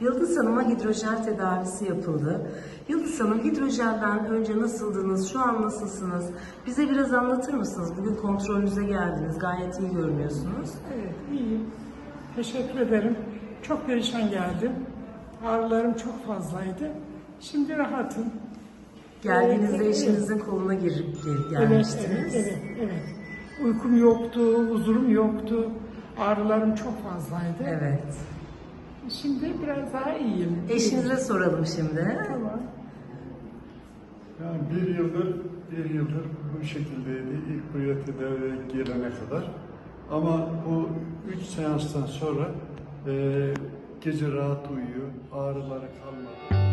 Yıldız Hanım'a hidrojel tedavisi yapıldı. Yıldız Hanım hidrojelden önce nasıldınız, şu an nasılsınız? Bize biraz anlatır mısınız? Bugün kontrolünüze geldiniz, gayet iyi görünüyorsunuz. Evet, iyiyim. Teşekkür ederim. Çok perişan geldim. Ağrılarım çok fazlaydı. Şimdi rahatım. Geldiğinizde Evet, eşinizin koluna gir, gir- Evet, gelmiştiniz. evet, evet, evet. Uykum yoktu, huzurum yoktu. Ağrılarım çok fazlaydı. Evet. Şimdi biraz daha iyiyim. Eşinize soralım şimdi. Tamam. Yani bir yıldır, bir yıldır bu şekildeydi ilk buraya tedaviye gelene kadar. Ama bu üç seanstan sonra eee, gece rahat uyuyor, ağrıları kalmadı.